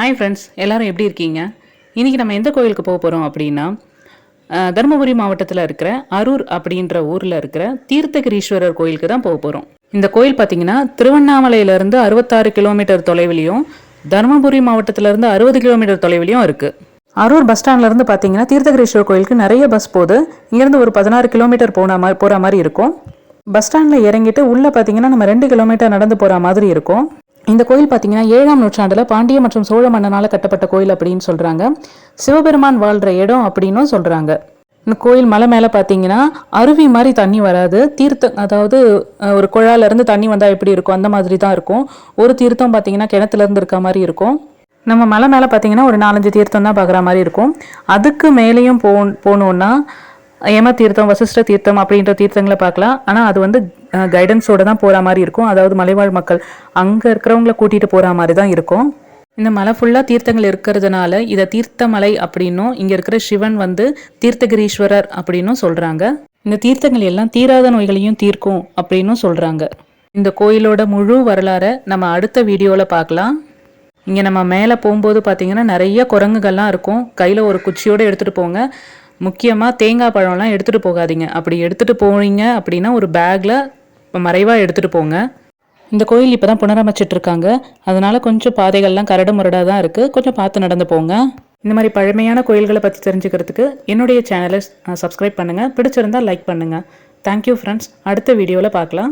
Hi friends எல்லோரும் எப்படி இருக்கீங்க? இன்றைக்கி நம்ம எந்த கோயிலுக்கு போக போகிறோம் அப்படின்னா தருமபுரி மாவட்டத்தில் இருக்கிற அரூர் அப்படின்ற ஊரில் இருக்கிற தீர்த்தகிரீஸ்வரர் கோயிலுக்கு தான் போக போகிறோம் இந்த கோயில் பார்த்தீங்கன்னா திருவண்ணாமலையிலேருந்து அறுபத்தாறு கிலோமீட்டர் தொலைவிலையும் தருமபுரி மாவட்டத்திலேருந்து அறுபது கிலோமீட்டர் தொலைவிலையும் இருக்குது அரூர் பஸ் ஸ்டாண்ட்லேருந்து பார்த்தீங்கன்னா தீர்த்தகிரீஸ்வரர் கோயிலுக்கு நிறைய பஸ் போகுது. இங்கேருந்து ஒரு பதினாறு கிலோமீட்டர் போன மாதிரி போகிற மாதிரி இருக்கும். பஸ் ஸ்டாண்டில் இறங்கிட்டு உள்ளே பார்த்தீங்கன்னா நம்ம ரெண்டு கிலோமீட்டர் நடந்து போகிற மாதிரி இருக்கும். இந்த கோயில் பார்த்தீங்கன்னா ஏழாம் நூற்றாண்டில் பாண்டிய மற்றும் சோழ மன்னனால் கட்டப்பட்ட கோயில் அப்படின்னு சொல்கிறாங்க சிவபெருமான் வாழ்கிற இடம் அப்படின்னும் சொல்கிறாங்க இந்த கோயில் மலை மேலே பார்த்தீங்கன்னா அருவி மாதிரி தண்ணி வராது. தீர்த்தம் அதாவது ஒரு குழாலேருந்து தண்ணி வந்தால் எப்படி இருக்கும்? அந்த மாதிரி தான் இருக்கும். ஒரு தீர்த்தம் பார்த்தீங்கன்னா கிணத்துலேருந்து இருக்க மாதிரி இருக்கும். நம்ம மலை மேலே பார்த்தீங்கன்னா ஒரு நாலஞ்சு தீர்த்தம் தான் பார்க்குற மாதிரி இருக்கும். அதுக்கு மேலேயும் போ போகணுன்னா யம தீர்த்தம் வசிஷ்ட தீர்த்தம் அப்படின்ற தீர்த்தங்களை பார்க்கலாம். ஆனால் அது வந்து கைடன்ஸோடு தான் போகிற மாதிரி இருக்கும். அதாவது மலைவாழ் மக்கள் அங்கே இருக்கிறவங்கள கூட்டிகிட்டு போகிற மாதிரி தான் இருக்கும். இந்த மலை ஃபுல்லாக தீர்த்தங்கள் இருக்கிறதுனால இதை தீர்த்தமலை அப்படின்னும் இங்கே இருக்கிற சிவன் வந்து தீர்த்தகிரீஸ்வரர் அப்படின்னும் சொல்கிறாங்க இந்த தீர்த்தங்கள் எல்லாம் தீராத நோய்களையும் தீர்க்கும் அப்படின்னும் சொல்கிறாங்க இந்த கோயிலோட முழு வரலாறை நம்ம அடுத்த வீடியோவில் பார்க்கலாம். இங்கே நம்ம மேலே போகும்போது பார்த்தீங்கன்னா நிறைய குரங்குகள்லாம் இருக்கும். கையில் ஒரு குச்சியோடு எடுத்துகிட்டு போங்க. முக்கியமாக தேங்காய் பழம்லாம் எடுத்துகிட்டு போகாதீங்க. அப்படி எடுத்துகிட்டு போனீங்க அப்படின்னா ஒரு பேக்கில் மறைவாக எடுத்துகிட்டு போங்க. இந்த கோயில் இப்போ தான் புனரமைச்சிட்டு இருக்காங்க கொஞ்சம் பாதைகள்லாம் கரடு முரடாக தான் இருக்குது கொஞ்சம் பார்த்து நடந்து போங்க. இந்த மாதிரி பழமையான கோயில்களை பற்றி தெரிஞ்சுக்கிறதுக்கு என்னுடைய சேனலை சப்ஸ்கிரைப் பண்ணுங்கள் பிடிச்சிருந்தா லைக் பண்ணுங்கள் தேங்க்யூ ஃப்ரெண்ட்ஸ் அடுத்த வீடியோவில் பார்க்கலாம்.